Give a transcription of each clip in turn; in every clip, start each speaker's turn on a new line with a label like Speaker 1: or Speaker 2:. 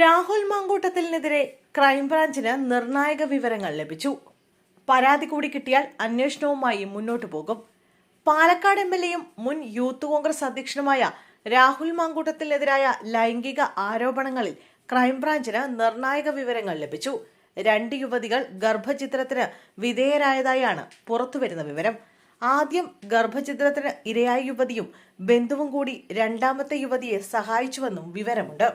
Speaker 1: രാഹുൽ മാങ്കൂട്ടത്തിനെതിരെ ക്രൈംബ്രാഞ്ചിന് നിർണായക വിവരങ്ങൾ ലഭിച്ചു. പരാതി കൂടി കിട്ടിയാൽ അന്വേഷണവുമായി മുന്നോട്ടു പോകും. പാലക്കാട് എം എൽ എയും മുൻ യൂത്ത് കോൺഗ്രസ് അധ്യക്ഷനുമായ രാഹുൽ മാങ്കൂട്ടത്തിനെതിരായ ലൈംഗിക ആരോപണങ്ങളിൽ ക്രൈംബ്രാഞ്ചിന് നിർണായക വിവരങ്ങൾ ലഭിച്ചു. രണ്ട് യുവതികൾ ഗർഭചിത്രത്തിന് വിധേയരായതായാണ് പുറത്തുവരുന്ന വിവരം. ആദ്യം ഗർഭചിത്രത്തിന് ഇരയായ യുവതിയും ബന്ധുവും കൂടി രണ്ടാമത്തെ യുവതിയെ സഹായിച്ചുവെന്നും വിവരമുണ്ട്.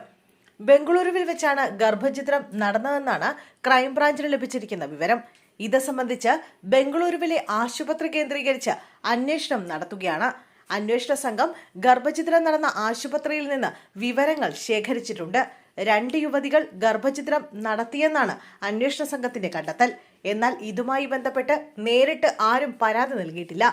Speaker 1: ബംഗളൂരുവിൽ വെച്ചാണ് ഗർഭചിത്രം നടന്നതെന്നാണ് ക്രൈംബ്രാഞ്ചിന് ലഭിച്ചിരിക്കുന്ന വിവരം. ഇത് സംബന്ധിച്ച് ബംഗളൂരുവിലെ ആശുപത്രി കേന്ദ്രീകരിച്ച് അന്വേഷണം നടത്തുകയാണ്. അന്വേഷണ സംഘം ഗർഭചിത്രം നടന്ന ആശുപത്രിയിൽ നിന്ന് വിവരങ്ങൾ ശേഖരിച്ചിട്ടുണ്ട്. രണ്ട് യുവതികൾ ഗർഭചിത്രം നടത്തിയെന്നാണ് അന്വേഷണ സംഘത്തിന്റെ കണ്ടെത്തൽ. എന്നാൽ ഇതുമായി ബന്ധപ്പെട്ട് നേരിട്ട് ആരും പരാതി നൽകിയിട്ടില്ല.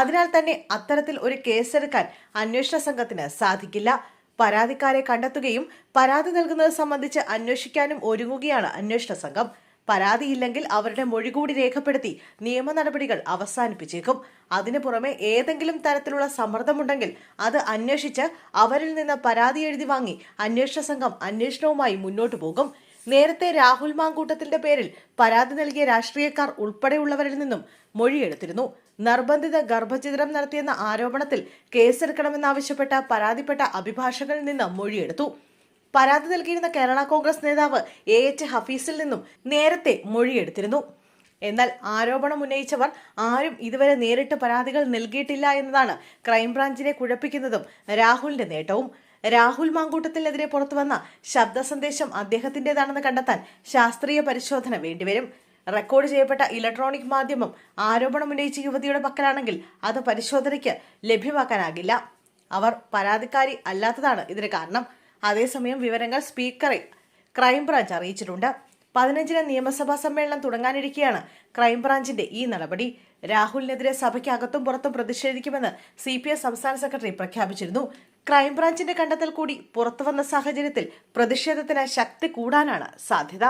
Speaker 1: അതിനാൽ തന്നെ അത്തരത്തിൽ ഒരു കേസെടുക്കാൻ അന്വേഷണ സംഘത്തിന് സാധിക്കില്ല. പരാതിക്കാരെ കണ്ടെത്തുകയും പരാതി നൽകുന്നത് സംബന്ധിച്ച് അന്വേഷിക്കാനും ഒരുങ്ങുകയാണ് അന്വേഷണ സംഘം. പരാതിയില്ലെങ്കിൽ അവരുടെ മൊഴി കൂടി രേഖപ്പെടുത്തി നിയമ നടപടികൾ അവസാനിപ്പിച്ചേക്കും. അതിനു പുറമെ ഏതെങ്കിലും തരത്തിലുള്ള സമ്മർദ്ദമുണ്ടെങ്കിൽ അത് അന്വേഷിച്ച് അവരിൽ നിന്ന് പരാതി എഴുതി വാങ്ങി അന്വേഷണ സംഘം അന്വേഷണവുമായി മുന്നോട്ടു പോകും. നേരത്തെ രാഹുൽ മാങ്കൂട്ടത്തിന്റെ പേരിൽ പരാതി നൽകിയ രാഷ്ട്രീയക്കാർ ഉൾപ്പെടെയുള്ളവരിൽ നിന്നും മൊഴിയെടുത്തിരുന്നു. നിർബന്ധിത ഗർഭചിത്രം നടത്തിയെന്ന ആരോപണത്തിൽ കേസെടുക്കണമെന്നാവശ്യപ്പെട്ട പരാതിപ്പെട്ട അഭിഭാഷകരിൽ നിന്ന് മൊഴിയെടുത്തു. പരാതി നൽകിയിരുന്ന കേരള കോൺഗ്രസ് നേതാവ് എ എച്ച് ഹഫീസിൽ നിന്നും നേരത്തെ മൊഴിയെടുത്തിരുന്നു. എന്നാൽ ആരോപണം ഉന്നയിച്ചവർ ആരും ഇതുവരെ നേരിട്ട് പരാതികൾ നൽകിയിട്ടില്ല എന്നതാണ് ക്രൈംബ്രാഞ്ചിനെ കുഴപ്പിക്കുന്നതും രാഹുലിന്റെ നേട്ടവും. രാഹുൽ മാങ്കൂട്ടത്തിനെതിരെ പുറത്തുവന്ന ശബ്ദ സന്ദേശം അദ്ദേഹത്തിന്റേതാണെന്ന് കണ്ടെത്താൻ ശാസ്ത്രീയ പരിശോധന വേണ്ടിവരും. റെക്കോർഡ് ചെയ്യപ്പെട്ട ഇലക്ട്രോണിക് മാധ്യമം ആരോപണം ഉന്നയിച്ച യുവതിയുടെ പക്കലാണെങ്കിൽ അത് പരിശോധനയ്ക്ക് ലഭ്യമാക്കാനാകില്ല. അവർ പരാതിക്കാരി അല്ലാത്തതാണ് ഇതിന് കാരണം. അതേസമയം വിവരങ്ങൾ സ്പീക്കറെ ക്രൈംബ്രാഞ്ച് അറിയിച്ചിട്ടുണ്ട്. പതിനഞ്ചിന് നിയമസഭാ സമ്മേളനം തുടങ്ങാനിരിക്കെയാണ് ക്രൈംബ്രാഞ്ചിന്റെ ഈ നടപടി. രാഹുലിനെതിരെ സഭയ്ക്കകത്തും പുറത്തും പ്രതിഷേധിക്കുമെന്ന് സി പി സംസ്ഥാന സെക്രട്ടറി പ്രഖ്യാപിച്ചിരുന്നു. ക്രൈംബ്രാഞ്ചിന്റെ കണ്ടെത്തൽ കൂടി പുറത്തുവന്ന സാഹചര്യത്തിൽ പ്രതിഷേധത്തിന് ശക്തി കൂടാനാണ് സാധ്യത.